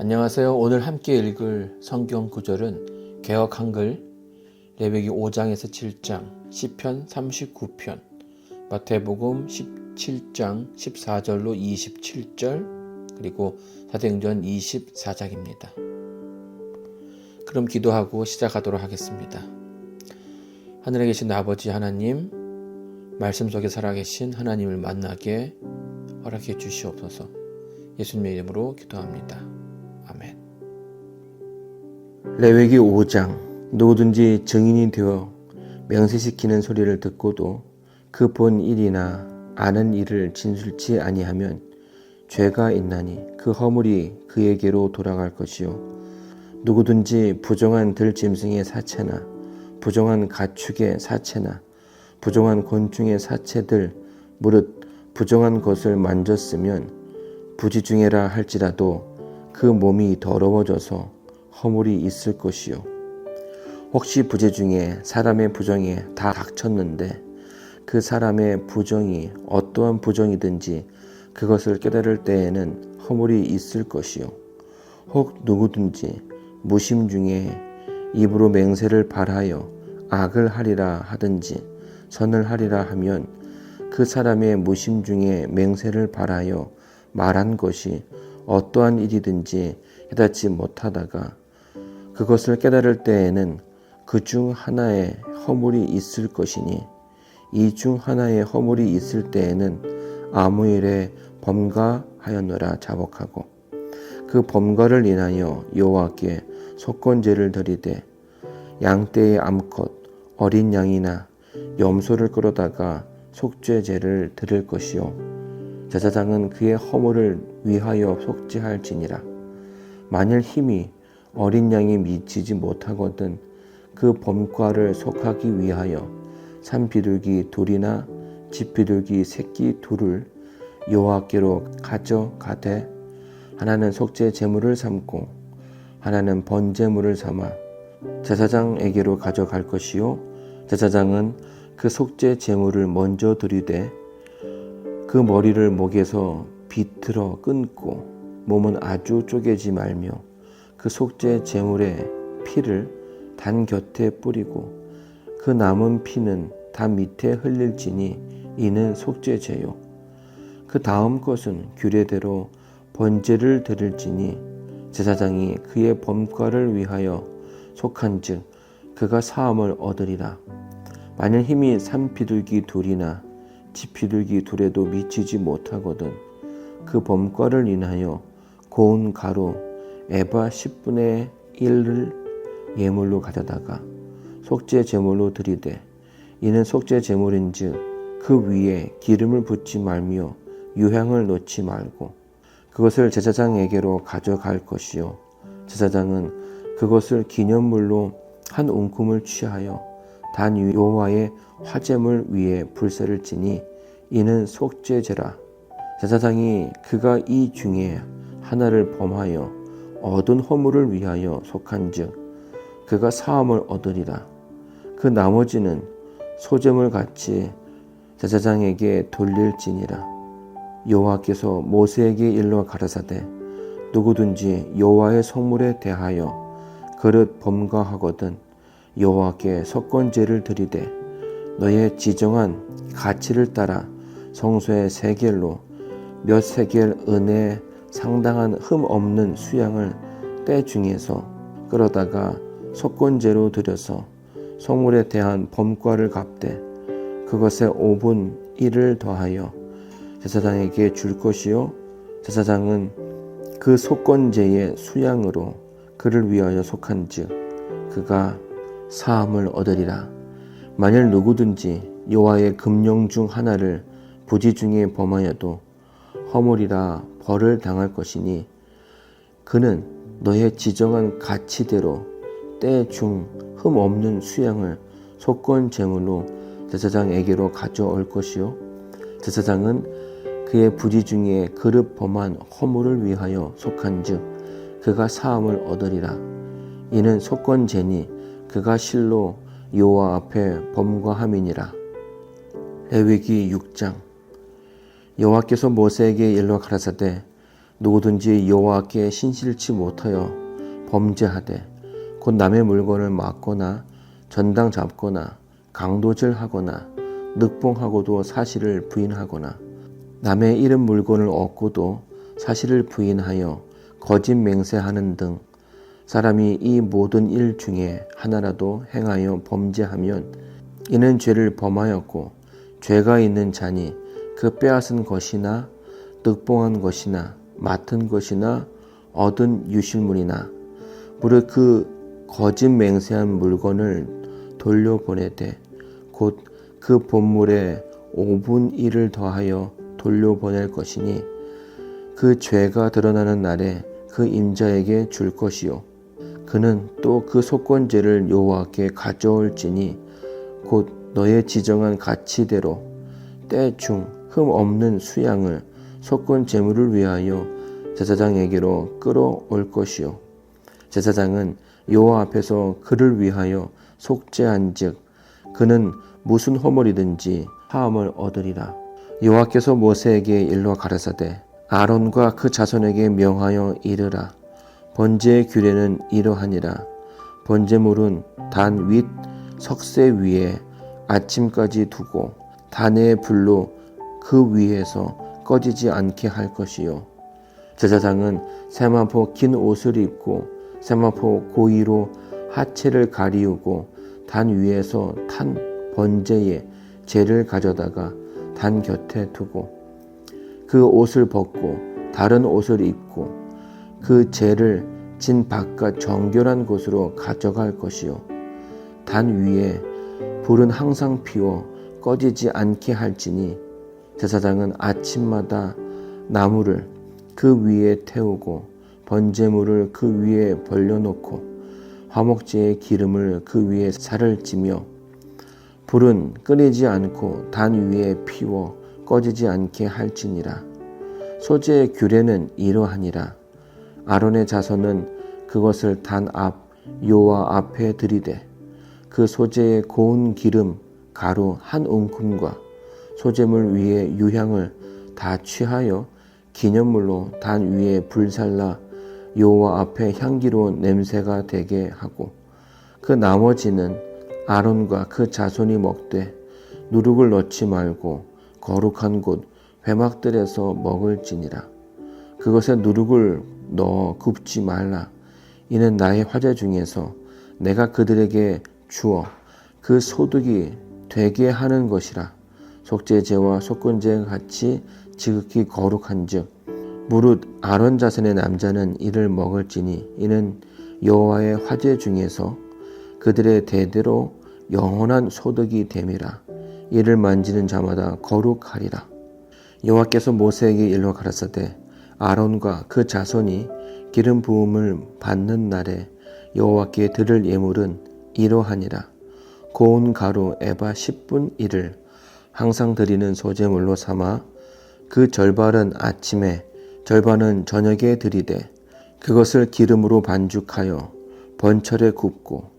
안녕하세요. 오늘 함께 읽을 성경 구절은 개혁 한글 레위기 5장에서 7장, 시편 39편, 마태복음 17장 14절로 27절, 그리고 사도행전 24장입니다. 그럼 기도하고 시작하도록 하겠습니다. 하늘에 계신 아버지 하나님, 말씀 속에 살아계신 하나님을 만나게 허락해 주시옵소서. 예수님의 이름으로 기도합니다. 아멘. 레위기 5장 누구든지 증인이 되어 명세시키는 소리를 듣고도 그 본 일이나 아는 일을 진술치 아니하면 죄가 있나니 그 허물이 그에게로 돌아갈 것이요 누구든지 부정한 들짐승의 사체나 부정한 가축의 사체나 부정한 곤충의 사체들 무릇 부정한 것을 만졌으면 부지중해라 할지라도 그 몸이 더러워져서 허물이 있을 것이요. 혹시 부재 중에 사람의 부정에 다 닥쳤는데 그 사람의 부정이 어떠한 부정이든지 그것을 깨달을 때에는 허물이 있을 것이요. 혹 누구든지 무심 중에 입으로 맹세를 발하여 악을 하리라 하든지 선을 하리라 하면 그 사람의 무심 중에 맹세를 발하여 말한 것이 어떠한 일이든지 깨닫지 못하다가 그것을 깨달을 때에는 그 중 하나의 허물이 있을 것이니 이 중 하나의 허물이 있을 때에는 아무 일에 범가하였노라 자복하고 그 범가를 인하여 여호와께 속건제를 드리되 양떼의 암컷 어린 양이나 염소를 끌어다가 속죄제를 드릴 것이요. 제사장은 그의 허물을 위하여 속죄할지니라. 만일 힘이 어린 양이 미치지 못하거든 그 범과를 속하기 위하여 산비둘기 둘이나 집비둘기 새끼 둘을 여호와께로 가져가되 하나는 속죄 제물을 삼고 하나는 번제물을 삼아 제사장에게로 가져갈 것이요 제사장은 그 속죄 제물을 먼저 드리되 그 머리를 목에서 비틀어 끊고 몸은 아주 쪼개지 말며 그 속죄 제물의 피를 단 곁에 뿌리고 그 남은 피는 단 밑에 흘릴지니 이는 속죄제요. 그 다음 것은 규례대로 번제를 드릴지니 제사장이 그의 범과를 위하여 속한즉 그가 사함을 얻으리라. 만일 힘이 산비둘기 둘이나 지피들기 둘에도 미치지 못하거든 그 범과를 인하여 고운 가루 에바 10분의 1을 예물로 가져다가 속죄 제물로 드리되 이는 속죄 제물인즉 그 위에 기름을 붓지 말며 유향을 놓지 말고 그것을 제사장에게로 가져갈 것이요 제사장은 그것을 기념물로 한 웅큼을 취하여 단 여호와의 화제물 위에 불새를 지니 이는 속죄제라 제사장이 그가 이 중에 하나를 범하여 얻은 허물을 위하여 속한즉 그가 사함을 얻으리라. 그 나머지는 소재물 같이 제사장에게 돌릴지니라. 여호와께서 모세에게 일러 가라사대 누구든지 여호와의 성물에 대하여 그릇 범가하거든 여호와께 석건제를 드리되 너의 지정한 가치를 따라 성소의 세겔로 몇 세겔 은에 상당한 흠 없는 수양을 때 중에서 끌어다가 석건제로 들여서 성물에 대한 범과를 갚되 그것에 5분 1을 더하여 제사장에게 줄 것이요. 제사장은 그 속건제의 수양으로 그를 위하여 속한즉 그가 사함을 얻으리라. 만일 누구든지 여호와의 금령 중 하나를 부지 중에 범하여도 허물이라 벌을 당할 것이니 그는 너의 지정한 가치대로 때중 흠 없는 수양을 속건 제물로 제사장에게로 가져올 것이요. 제사장은 그의 부지 중에 그릇 범한 허물을 위하여 속한즉 그가 사함을 얻으리라. 이는 속건제니 그가 실로 여호와 앞에 범과함이니라. 레위기 6장 여호와께서 모세에게 일러 가라사대 누구든지 여호와께 신실치 못하여 범죄하되 곧 남의 물건을 막거나 전당 잡거나 강도질하거나 늑봉하고도 사실을 부인하거나 남의 잃은 물건을 얻고도 사실을 부인하여 거짓 맹세하는 등 사람이 이 모든 일 중에 하나라도 행하여 범죄하면 이는 죄를 범하였고 죄가 있는 자니 그 빼앗은 것이나 늑봉한 것이나 맡은 것이나 얻은 유실물이나 무릇 그 거짓 맹세한 물건을 돌려보내되 곧 그 본물의 5분 1을 더하여 돌려보낼 것이니 그 죄가 드러나는 날에 그 임자에게 줄 것이요. 그는 또 그 속건죄를 여호와께 가져올지니 곧 너의 지정한 가치대로 때중 흠 없는 수양을 속건 제물을 위하여 제사장에게로 끌어올 것이요. 제사장은 여호와 앞에서 그를 위하여 속죄한즉 그는 무슨 허물이든지 하함을 얻으리라. 여호와께서 모세에게 일러 가라사대 아론과 그 자손에게 명하여 이르라. 번제의 규례는 이러하니라. 번제물은 단 윗 석쇠 위에 아침까지 두고 단의 불로 그 위에서 꺼지지 않게 할 것이요. 제사장은 세마포 긴 옷을 입고 세마포 고이로 하체를 가리우고 단 위에서 탄 번제에 재를 가져다가 단 곁에 두고 그 옷을 벗고 다른 옷을 입고 그 재를 진 바깥 정결한 곳으로 가져갈 것이요. 단 위에 불은 항상 피워 꺼지지 않게 할지니 제사장은 아침마다 나무를 그 위에 태우고 번제물을 그 위에 벌려놓고 화목제의 기름을 그 위에 살을 찌며 불은 끓이지 않고 단 위에 피워 꺼지지 않게 할지니라. 소재의 규례는 이러하니라. 아론의 자손은 그것을 단 앞 요와 앞에 들이되 그 소재의 고운 기름 가루 한 움큼과 소재물 위에 유향을 다 취하여 기념물로 단 위에 불살라 여호와 앞에 향기로운 냄새가 되게 하고 그 나머지는 아론과 그 자손이 먹되 누룩을 넣지 말고 거룩한 곳 회막들에서 먹을지니라. 그것에 누룩을 넣어 굽지 말라. 이는 나의 화제 중에서 내가 그들에게 주어 그 소득이 되게 하는 것이라 속죄제와 속건제와 같이 지극히 거룩한즉 무릇 아론 자손의 남자는 이를 먹을지니 이는 여호와의 화제 중에서 그들의 대대로 영원한 소득이 됨이라. 이를 만지는 자마다 거룩하리라. 여호와께서 모세에게 일러 가라사대 아론과 그 자손이 기름 부음을 받는 날에 여호와께 드릴 예물은 이러하니라. 고운 가루 에바 10분 1을 항상 드리는 소재물로 삼아 그 절반은 아침에 절반은 저녁에 드리되 그것을 기름으로 반죽하여 번철에 굽고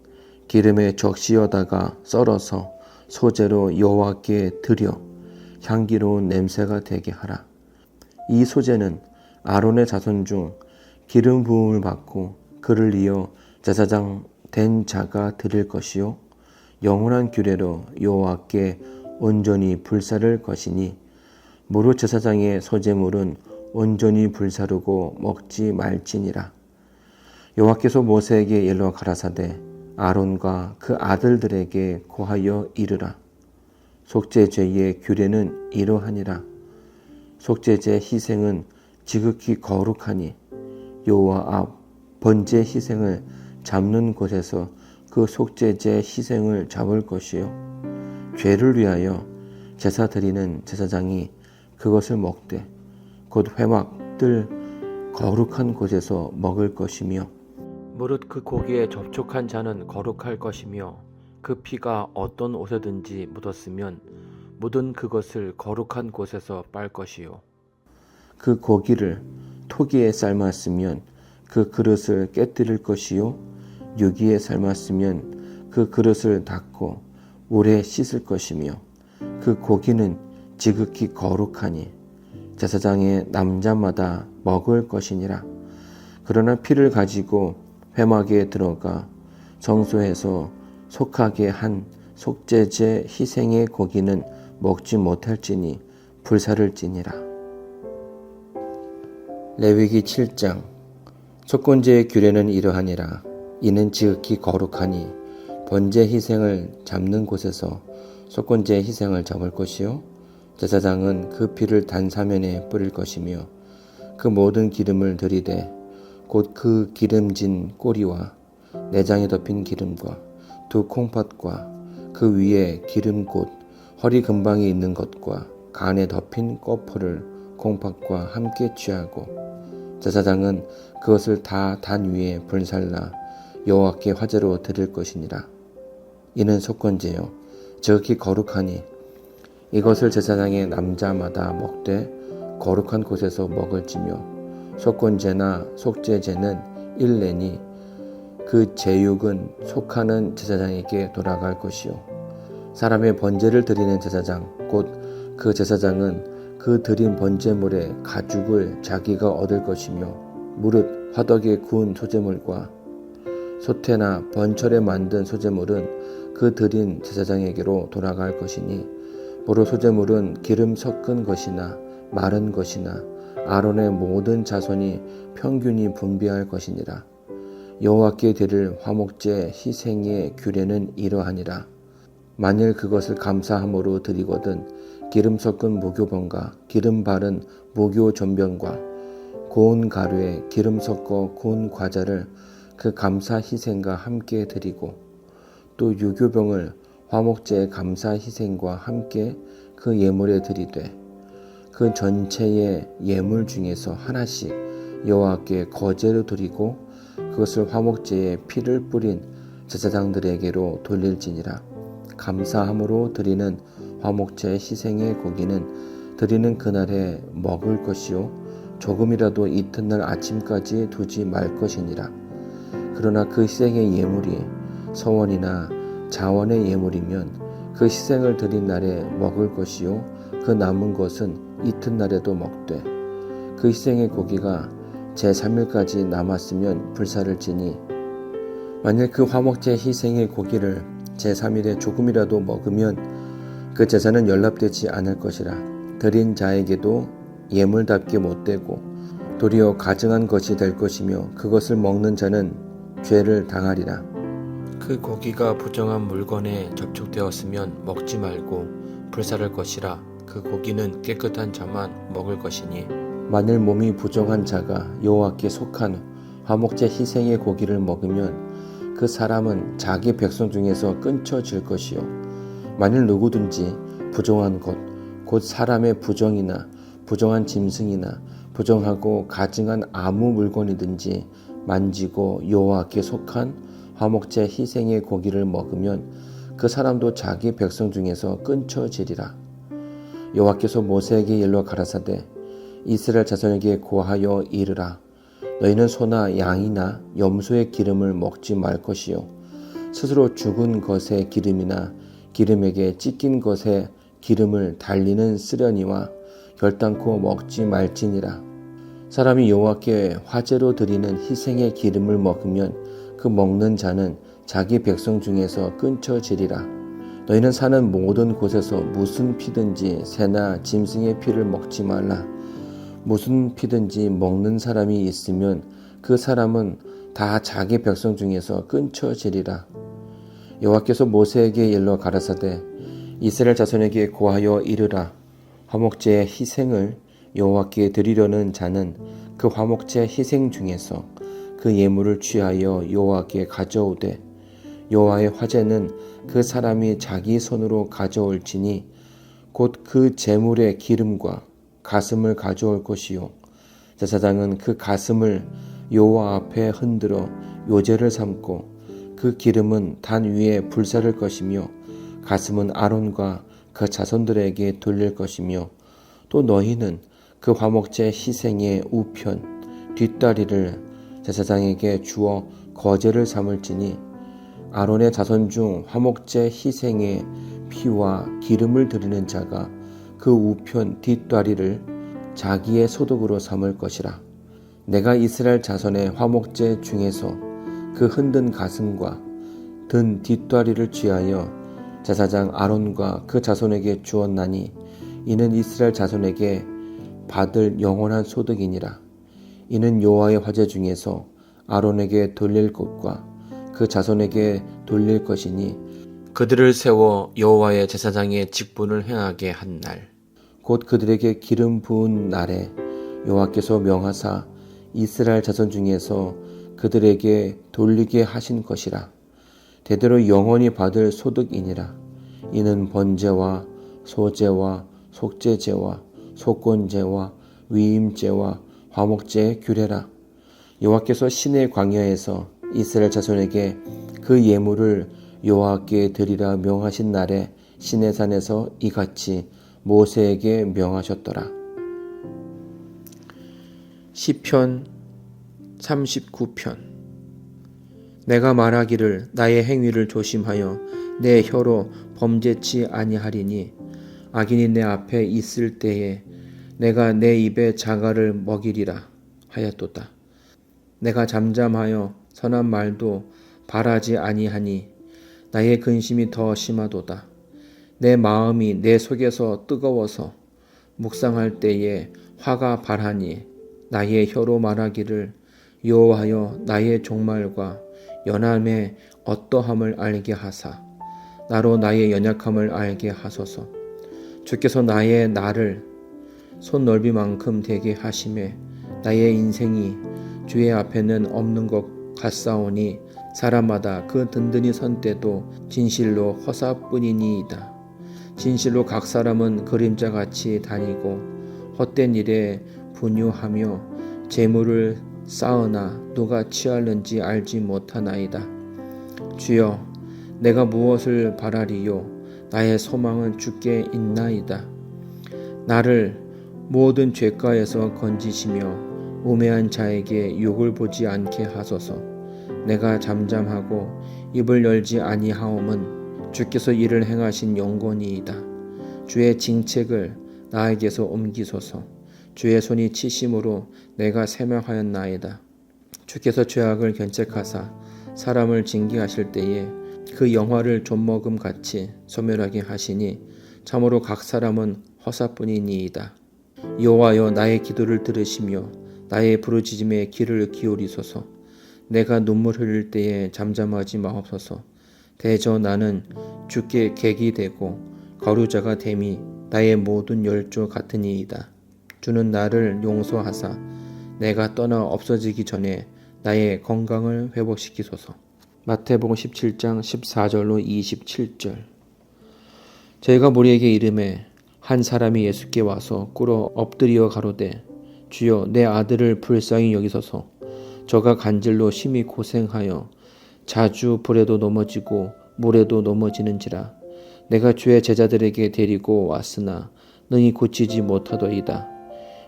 기름에 적시어다가 썰어서 소재로 여호와께 드려 향기로운 냄새가 되게 하라. 이 소재는 아론의 자손 중 기름 부음을 받고 그를 이어 제사장 된 자가 드릴 것이요 영원한 규례로 여호와께 온전히 불사를 것이니 무릇 제사장의 소재물은 온전히 불사르고 먹지 말지니라. 여호와께서 모세에게 일러 가라사대 아론과 그 아들들에게 고하여 이르라. 속죄죄의 규례는 이러하니라. 속죄제 희생은 지극히 거룩하니 여호와 앞 번제 희생을 잡는 곳에서 그 속죄제 희생을 잡을 것이요 죄를 위하여 제사 드리는 제사장이 그것을 먹되 곧 회막들 거룩한 곳에서 먹을 것이며 무릇 그 고기에 접촉한 자는 거룩할 것이며 그 피가 어떤 옷에든지 묻었으면 묻은 그것을 거룩한 곳에서 빨 것이요. 그 고기를 토기에 삶았으면 그 그릇을 깨뜨릴 것이요. 유기에 삶았으면 그 그릇을 닦고 오래 씻을 것이며 그 고기는 지극히 거룩하니 제사장의 남자마다 먹을 것이니라. 그러나 피를 가지고 회막에 들어가 성소에서 속하게 한 속죄제 희생의 고기는 먹지 못할지니 불사를 지니라. 레위기 7장 속건제의 규례는 이러하니라. 이는 지극히 거룩하니 번제 희생을 잡는 곳에서 속건제 희생을 잡을 것이요 제사장은 그 피를 단 사면에 뿌릴 것이며 그 모든 기름을 들이되 곧 그 기름진 꼬리와 내장에 덮인 기름과 두 콩팥과 그 위에 기름 곧 허리 근방에 있는 것과 간에 덮인 꼬풀을 콩팥과 함께 취하고 제사장은 그것을 다 단 위에 불살라 여호와께 화제로 드릴 것이니라. 이는 속건제요. 지극히 거룩하니 이것을 제사장의 남자마다 먹되 거룩한 곳에서 먹을지며 속건제나 속죄제는 일내니 그 제육은 속하는 제사장에게 돌아갈 것이요. 사람의 번제를 드리는 제사장 곧 그 제사장은 그 드린 번제물의 가죽을 자기가 얻을 것이며 무릇 화덕에 구운 소제물과 소태나 번철에 만든 소제물은 그 드린 제사장에게로 돌아갈 것이니 보로 소제물은 기름 섞은 것이나 마른 것이나 아론의 모든 자손이 평균이 분비할 것이니라. 여호와께 드릴 화목제 희생의 규례는 이러하니라. 만일 그것을 감사함으로 드리거든 기름 섞은 무교병과 기름 바른 무교 전병과 고운 가루에 기름 섞어 구운 과자를 그 감사 희생과 함께 드리고 또 유교병을 화목제의 감사 희생과 함께 그 예물에 드리되 그 전체의 예물 중에서 하나씩 여호와께 거제로 드리고 그것을 화목제에 피를 뿌린 제사장들에게로 돌릴지니라. 감사함으로 드리는 화목제 희생의 고기는 드리는 그날에 먹을 것이요 조금이라도 이튿날 아침까지 두지 말 것이니라. 그러나 그 희생의 예물이 서원이나 자원의 예물이면 그 희생을 드린 날에 먹을 것이요 그 남은 것은 이튿날에도 먹되 그 희생의 고기가 제3일까지 남았으면 불사를 지니 만일 그 화목제 희생의 고기를 제3일에 조금이라도 먹으면 그 제사는 연락되지 않을 것이라. 드린 자에게도 예물답게 못 되고 도리어 가증한 것이 될 것이며 그것을 먹는 자는 죄를 당하리라 그 고기가 부정한 물건에 접촉되었으면 먹지 말고 불사를 것이라 그 고기는 깨끗한 자만 먹을 것이니. 만일 몸이 부정한 자가 여호와께 속한 화목제 희생의 고기를 먹으면 그 사람은 자기 백성 중에서 끊쳐질 것이요. 만일 누구든지 부정한 것 곧 사람의 부정이나 부정한 짐승이나 부정하고 가증한 아무 물건이든지 만지고 여호와께 속한 화목제 희생의 고기를 먹으면 그 사람도 자기 백성 중에서 끊쳐지리라. 여호와께서 모세에게 일러 가라사대 이스라엘 자손에게 고하여 이르라. 너희는 소나 양이나 염소의 기름을 먹지 말 것이요. 스스로 죽은 것의 기름이나 기름에게 찢긴 것의 기름을 달리는 쓰려니와 결단코 먹지 말지니라. 사람이 여호와께 화제로 드리는 희생의 기름을 먹으면 그 먹는 자는 자기 백성 중에서 끊쳐지리라. 너희는 사는 모든 곳에서 무슨 피든지 새나 짐승의 피를 먹지 말라. 무슨 피든지 먹는 사람이 있으면 그 사람은 다 자기 백성 중에서 끊쳐지리라. 여호와께서 모세에게 일러 가라사대 이스라엘 자손에게 고하여 이르라. 화목제의 희생을 여호와께 드리려는 자는 그 화목제 희생 중에서 그 예물을 취하여 여호와께 가져오되 여호와의 화제는 그 사람이 자기 손으로 가져올지니 곧그 제물의 기름과 가슴을 가져올 것이요. 제사장은 그 가슴을 여호와 앞에 흔들어 요제를 삼고 그 기름은 단 위에 불사를 것이며 가슴은 아론과 그 자손들에게 돌릴 것이며 또 너희는 그 화목제 희생의 우편 뒷다리를 제사장에게 주어 거제를 삼을지니 아론의 자손 중 화목제 희생의 피와 기름을 드리는 자가 그 우편 뒷다리를 자기의 소득으로 삼을 것이라. 내가 이스라엘 자손의 화목제 중에서 그 흔든 가슴과 든 뒷다리를 취하여 제사장 아론과 그 자손에게 주었나니 이는 이스라엘 자손에게 받을 영원한 소득이니라. 이는 여호와의 화제 중에서 아론에게 돌릴 것과 그 자손에게 돌릴 것이니 그들을 세워 여호와의 제사장의 직분을 행하게 한 날. 곧 그들에게 기름 부은 날에 여호와께서 명하사 이스라엘 자손 중에서 그들에게 돌리게 하신 것이라 대대로 영원히 받을 소득이니라 이는 번제와 소제와 속제제와 속건제와 위임제와 화목제의 규례라 여호와께서 신의 광야에서 이스라엘 자손에게 그 예물을 여호와께 드리라 명하신 날에 신의 산에서 이같이 모세에게 명하셨더라. 시편 39편 내가 말하기를 나의 행위를 조심하여 내 혀로 범죄치 아니하리니 악인이 내 앞에 있을 때에 내가 내 입에 자갈을 먹이리라 하였도다. 내가 잠잠하여 선한 말도 바라지 아니하니 나의 근심이 더 심하도다. 내 마음이 내 속에서 뜨거워서 묵상할 때에 화가 발하니 나의 혀로 말하기를 여호와여 나의 종말과 연함의 어떠함을 알게 하사 나로 나의 연약함을 알게 하소서 주께서 나의 나를 손 넓이만큼 되게 하심에 나의 인생이 주의 앞에는 없는 것 같사오니 사람마다 그 든든히 선 때도 진실로 허사뿐이니이다. 진실로 각 사람은 그림자같이 다니고 헛된 일에 분유하며 재물을 쌓으나 누가 취할는지 알지 못하나이다. 주여, 내가 무엇을 바라리요? 나의 소망은 주께 있나이다. 나를 모든 죄가에서 건지시며 우매한 자에게 욕을 보지 않게 하소서. 내가 잠잠하고 입을 열지 아니하옴은 주께서 이를 행하신 영권이이다. 주의 징책을 나에게서 옮기소서. 주의 손이 치심으로 내가 세명하였나이다. 주께서 죄악을 견책하사 사람을 징계하실 때에 그 영화를 좀먹음 같이 소멸하게 하시니 참으로 각 사람은 허사뿐이니이다. 여호와여 나의 기도를 들으시며 나의 부르짖음에 귀를 기울이소서. 내가 눈물 흘릴 때에 잠잠하지 마옵소서. 대저 나는 주께 객이 되고 거류자가 됨이 나의 모든 열조 같으니이다. 주는 나를 용서하사 내가 떠나 없어지기 전에 나의 건강을 회복시키소서. 마태복음 17장 14절로 27절. 저희가 무리에게 이름에 한 사람이 예수께 와서 꿇어 엎드리어 가로되 주여 내 아들을 불쌍히 여기소서. 저가 간질로 심히 고생하여 자주 불에도 넘어지고 물에도 넘어지는지라. 내가 주의 제자들에게 데리고 왔으나 능히 고치지 못하더이다.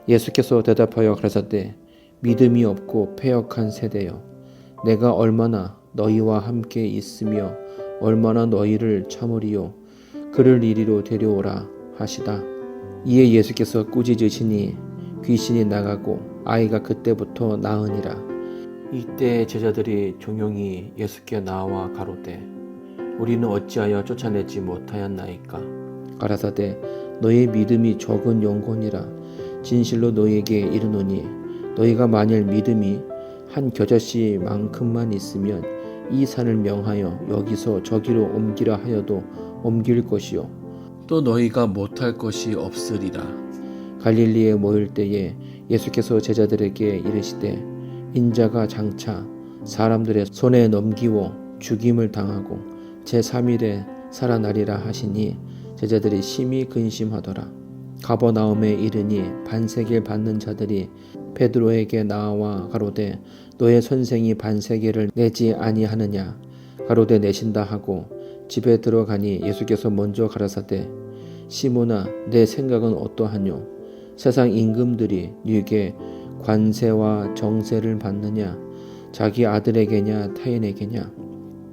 예수께서 대답하여 가라사대 믿음이 없고 패역한 세대여 내가 얼마나 너희와 함께 있으며 얼마나 너희를 참으리요? 그를 이리로 데려오라 하시다. 이에 예수께서 꾸짖으시니 귀신이 나가고 아이가 그때부터 나으니라. 이때 제자들이 종용이 예수께 나와 가로되 우리는 어찌하여 쫓아내지 못하였나이까? 가라사대 너희 믿음이 적은 영혼이라 진실로 너희에게 이르노니 너희가 만일 믿음이 한 겨자씨만큼만 있으면 이 산을 명하여 여기서 저기로 옮기라 하여도 옮길 것이요 또 너희가 못할 것이 없으리라 갈릴리에 모일 때에 예수께서 제자들에게 이르시되 인자가 장차 사람들의 손에 넘기워 죽임을 당하고 제3일에 살아나리라 하시니 제자들이 심히 근심하더라. 가버나움에 이르니 반세계를 받는 자들이 베드로에게 나와 가로되 너의 선생이 반세계를 내지 아니하느냐 가로되 내신다 하고 집에 들어가니 예수께서 먼저 가라사대 시모나 내 생각은 어떠하뇨? 세상 임금들이 네게 관세와 정세를 받느냐? 자기 아들에게냐 타인에게냐?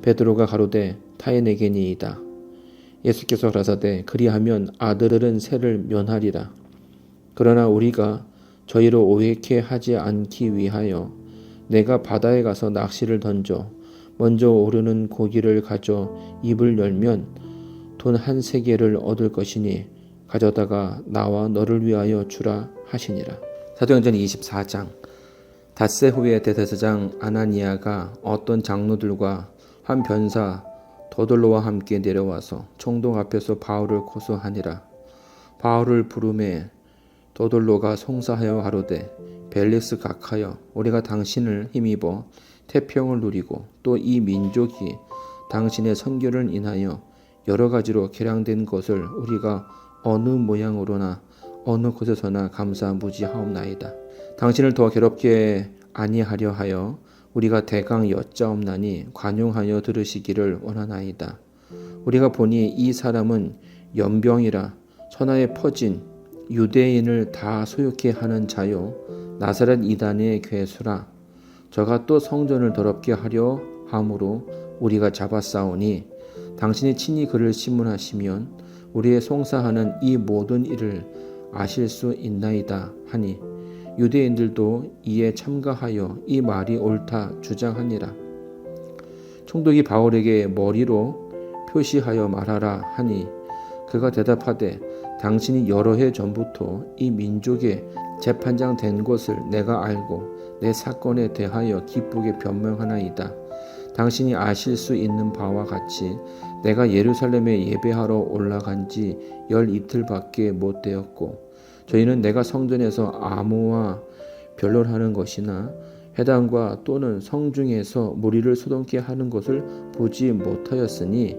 베드로가 가로되 타인에게니이다. 예수께서 가라사대 그리하면 아들은 세를 면하리라. 그러나 우리가 저희를 오해케 하지 않기 위하여 내가 바다에 가서 낚시를 던져 먼저 오르는 고기를 가져 입을 열면 돈 한 세계를 얻을 것이니 가져다가 나와 너를 위하여 주라 하시니라. 사도행전 24장 닷새 후에 대제사장 아나니아가 어떤 장로들과 한 변사 더돌로와 함께 내려와서 총독 앞에서 바울을 고소하니라. 바울을 부름에 더돌로가 송사하여 가로되 벨릭스 각하여 우리가 당신을 힘입어 태평을 누리고 또 이 민족이 당신의 선교를 인하여 여러 가지로 개량된 것을 우리가 어느 모양으로나 어느 곳에서나 감사 무지하옵나이다. 당신을 더 괴롭게 아니하려 하여 우리가 대강 여짜옵나니 관용하여 들으시기를 원하나이다. 우리가 보니 이 사람은 연병이라 천하에 퍼진 유대인을 다 소욕케 하는 자요 나사렛 이단의 괴수라 저가 또 성전을 더럽게 하려 함으로 우리가 잡았사오니 당신이 친히 그를 신문하시면 우리의 송사하는 이 모든 일을 아실 수 있나이다 하니 유대인들도 이에 참가하여 이 말이 옳다 주장하니라. 총독이 바울에게 머리로 표시하여 말하라 하니 그가 대답하되 당신이 여러 해 전부터 이 민족의 재판장 된 것을 내가 알고 내 사건에 대하여 기쁘게 변명하나이다. 당신이 아실 수 있는 바와 같이 내가 예루살렘에 예배하러 올라간 지 열 이틀밖에 못 되었고 저희는 내가 성전에서 아무와 변론하는 것이나 회당과 또는 성중에서 무리를 소동케 하는 것을 보지 못하였으니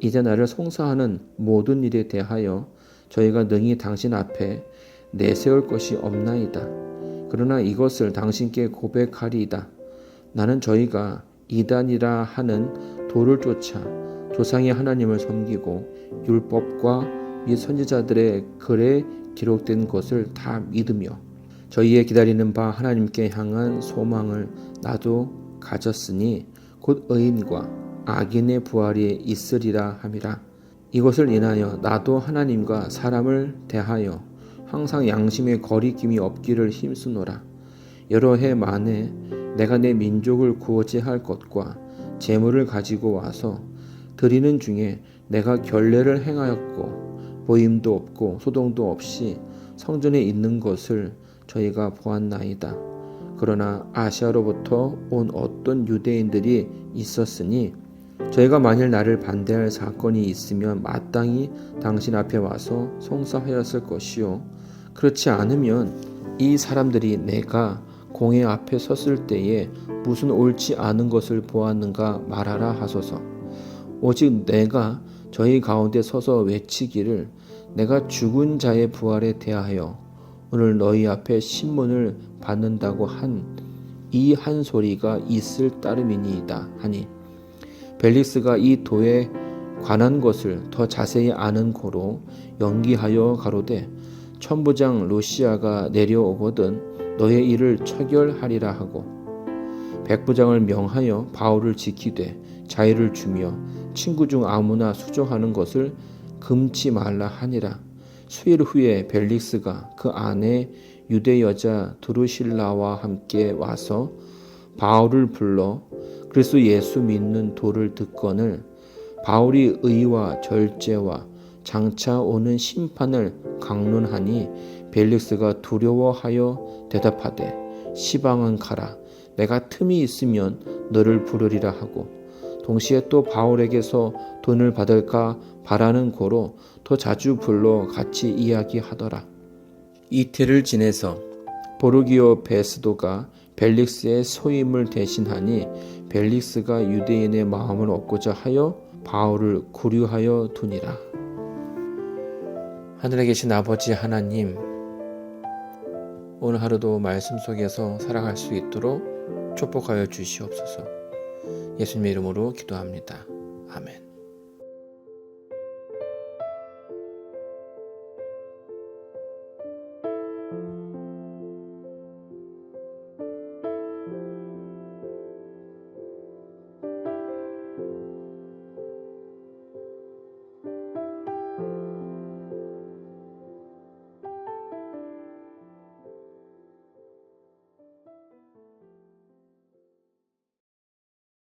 이제 나를 송사하는 모든 일에 대하여 저희가 능히 당신 앞에 내세울 것이 없나이다. 그러나 이것을 당신께 고백하리이다. 나는 저희가 이단이라 하는 도를 쫓아 조상의 하나님을 섬기고 율법과 및 선지자들의 글에 기록된 것을 다 믿으며 저희의 기다리는 바 하나님께 향한 소망을 나도 가졌으니 곧 의인과 악인의 부활이 있으리라 함이라. 이것을 인하여 나도 하나님과 사람을 대하여 항상 양심의 거리낌이 없기를 힘쓰노라. 여러 해 만에 내가 내 민족을 구원할 것과 재물을 가지고 와서 드리는 중에 내가 결례를 행하였고 보임도 없고 소동도 없이 성전에 있는 것을 저희가 보았나이다. 그러나 아시아로부터 온 어떤 유대인들이 있었으니 저희가 만일 나를 반대할 사건이 있으면 마땅히 당신 앞에 와서 송사하였을 것이요 그렇지 않으면 이 사람들이 내가 공회 앞에 섰을 때에 무슨 옳지 않은 것을 보았는가 말하라 하소서. 오직 내가 저희 가운데 서서 외치기를 내가 죽은 자의 부활에 대하여 오늘 너희 앞에 신문을 받는다고 한 이한 소리가 있을 따름이니이다 하니 벨릭스가 이 도에 관한 것을 더 자세히 아는 고로 연기하여 가로되 천부장 루시아가 내려오거든 너의 일을 처결하리라 하고 백부장을 명하여 바울을 지키되 자유를 주며 친구 중 아무나 수종하는 것을 금치 말라 하니라. 수일 후에 벨릭스가 그 아내 유대 여자 드루실라와 함께 와서 바울을 불러 그리스도 예수 믿는 도를 듣거늘 바울이 의와 절제와 장차 오는 심판을 강론하니 벨릭스가 두려워하여 대답하되 시방은 가라 내가 틈이 있으면 너를 부르리라 하고 동시에 또 바울에게서 돈을 받을까 바라는 고로 더 자주 불러 같이 이야기하더라 이틀을 지내서 보르기오 베스도가 벨릭스의 소임을 대신하니 벨릭스가 유대인의 마음을 얻고자 하여 바울을 구류하여 두니라. 하늘에 계신 아버지 하나님, 오늘 하루도 말씀 속에서 살아갈 수 있도록 축복하여 주시옵소서. 예수님 이름으로 기도합니다. 아멘.